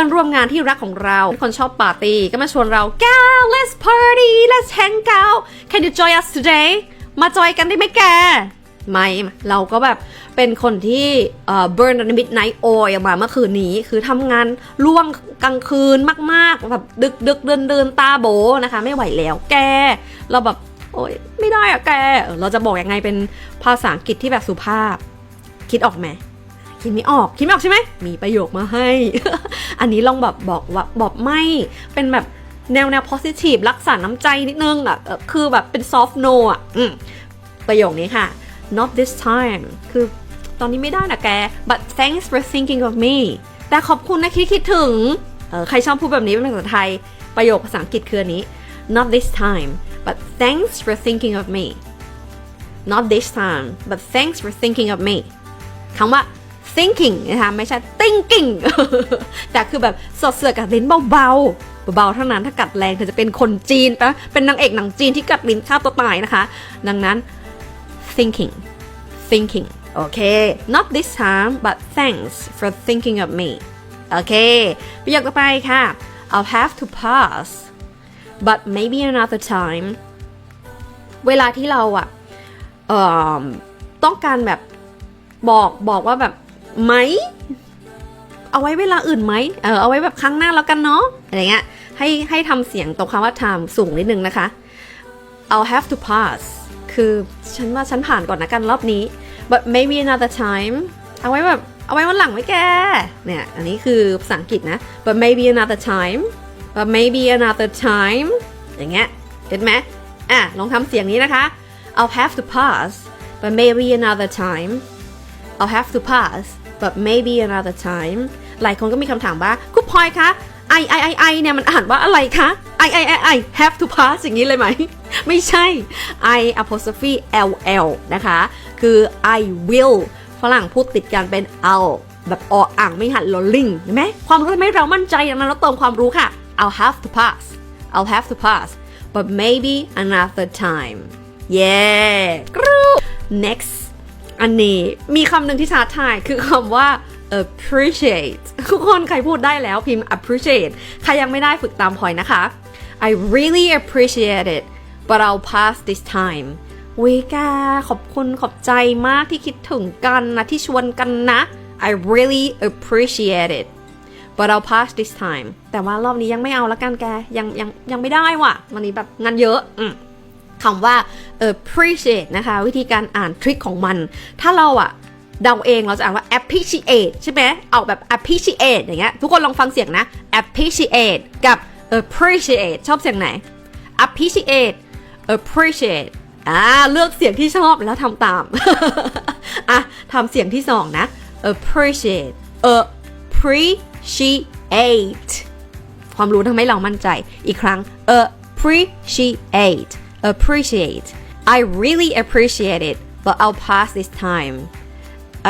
อนร่วมงานที่รักของเราคนชอบปาร์ตี้ก็มาชวนเราแก let's party let's hang out can you join us today มาจอยกันได้ไหมแกไม่เราก็แบบเป็นคนที่เอ่อ burn the midnight oil ออกมาเมื่อคืนนี้ คือทำงานล่วงกลางคืนมากๆ แบบดึกดึกเดินเดินตาโบนะคะ ไม่ไหวแล้วแก เราแบบ โอ๊ย ไม่ได้อะแกเออเราจะบอกยังไงเป็นภาษาอังกฤษที่แบบสุภาพ คิดออกไหม คิดไม่ออกคิดไม่ออกใช่ไหมมีประโยคมาให้ อันนี้ลองแบบบอกว่าบอกไม่เป็นแบบแนวแนว positive รักษาน้ำใจนิดนึงอะคือแบบเป็น soft no อะประโยคนี้ค่ะ not this time คือตอนนี้ไม่ได้นะแก but thanks for thinking of me แต่ขอบคุณนะที่คิดถึง ใครชอบพูดแบบนี้เป็นภาษาไทย ประโยคภาษาอังกฤษคืออันนี้ not this time but thanks for thinking of me not this time but thanks for thinking of me คำว่า thinking นะคะไม่ใช่ thinking แต่คือแบบสอดเสือกับลิ้นเบาๆเบาๆเท่านั้นถ้ากัดแรงเธอจะเป็นคนจีนปะเป็นนางเอกหนังจีนที่กัดลิ้นฆ่าตัวตายนะคะ ดังนั้น thinking thinking โอเค not this time but thanks for thinking of me โอเคประโยคต่อไปค่ะ I'll have to pass but maybe another time เวลาที่เราอะเอ่อต้องการแบบบอกบอกว่าแบบ ไหม เอาไว้เวลาอื่นไหมเออเอาไว้แบบครั้งหน้าแล้วกันเนาะอะไรเงี้ยให้ให้ทำเสียงตรงคำว่า time สูงนิดนึงนะคะ I'll have to pass คือฉันว่าฉันผ่านก่อนนะกันรอบนี้ but maybe another time เอาไว้แบบเอาไว้วันหลังไว้แก เนี่ย อันนี้คือภาษาอังกฤษนะ but maybe another time but maybe another time อย่างเงี้ยเห็นไหมอะ ลองทำเสียงนี้นะคะ I'll have to pass but maybe another time I'll have to pass but maybe another time หลายคนก็มีคำถามว่าคุณพลอยคะ I I I I เนี่ยมันอ่านว่าอะไรคะ I I I I have to pass อย่างนี้เลยไหม ไม่ใช่ I apostrophe L L นะคะ คือ I will ฝรั่งพูดติดกันเป็น I'll แบบออ่างไม่หันลอลิงเห็นไหมความรู้ทำให้เรามั่นใจดังนั้นเราเติมความรู้ค่ะ I'll have to pass I'll have to pass but maybe another time yeah next อันนี้มีคำหนึ่งที่ท้าทายคือคำว่า appreciate ทุกคนใครพูดได้แล้วพิมพ์ appreciate ใครยังไม่ได้ฝึกตามพลอยนะคะ I really appreciate it but I'll pass this time เวกาขอบคุณขอบใจมากที่คิดถึงกันนะ ที่ชวนกันนะ I really appreciate it but I'll pass this time แต่ว่ารอบนี้ยังไม่เอาละกันแก ยังยังยังไม่ได้ว่ะวันนี้แบบงานเยอะอืม คำว่า appreciate นะคะ วิธีการอ่านทริคของมัน ถ้าเราอะเดาเองเราจะอ่านว่า appreciate ใช่ไหมเอาแบบ appreciate อย่างเงี้ยทุกคนลองฟังเสียงนะ appreciate กับ appreciate ชอบเสียงไหน appreciate appreciate อ่าเลือกเสียงที่ชอบแล้วทำตาม อะทำเสียงที่สองนะ appreciate appreciate ความรู้ทำให้เรามั่นใจอีกครั้ง appreciate appreciate I really appreciate it but I'll pass this time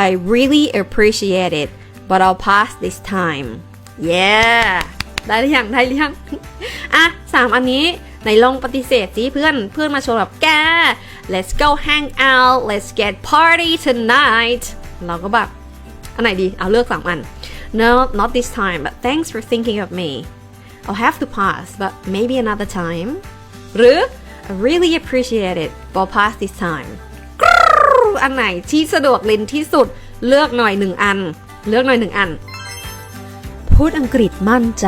I really appreciate it but I'll pass this time yeah ได้หรือยังได้หรือยัง อ่ะสามอันนี้ไหนลองปฏิเสธสิเพื่อนเพื่อนมาชวนแบบแก let's go hang out let's get party tonight เราก็แบบ อันไหนดี เอาเลือกสามอัน no not this time but thanks for thinking of me I'll have to pass but maybe another time หรือ I really appreciate it but I'll pass this time อันไหนที่สะดวกลิ้นที่สุดเลือกหน่อยหนึ่งอัน เลือกหน่อยหนึ่งอัน พูดอังกฤษมั่นใจ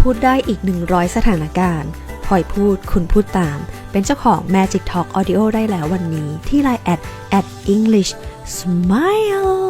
พูดได้อีก 100 สถานการณ์พลอยพูดคุณพูดตาม เป็นเจ้าของ Magic Talk Audio ได้แล้ววันนี้ที่ Line at at English Smile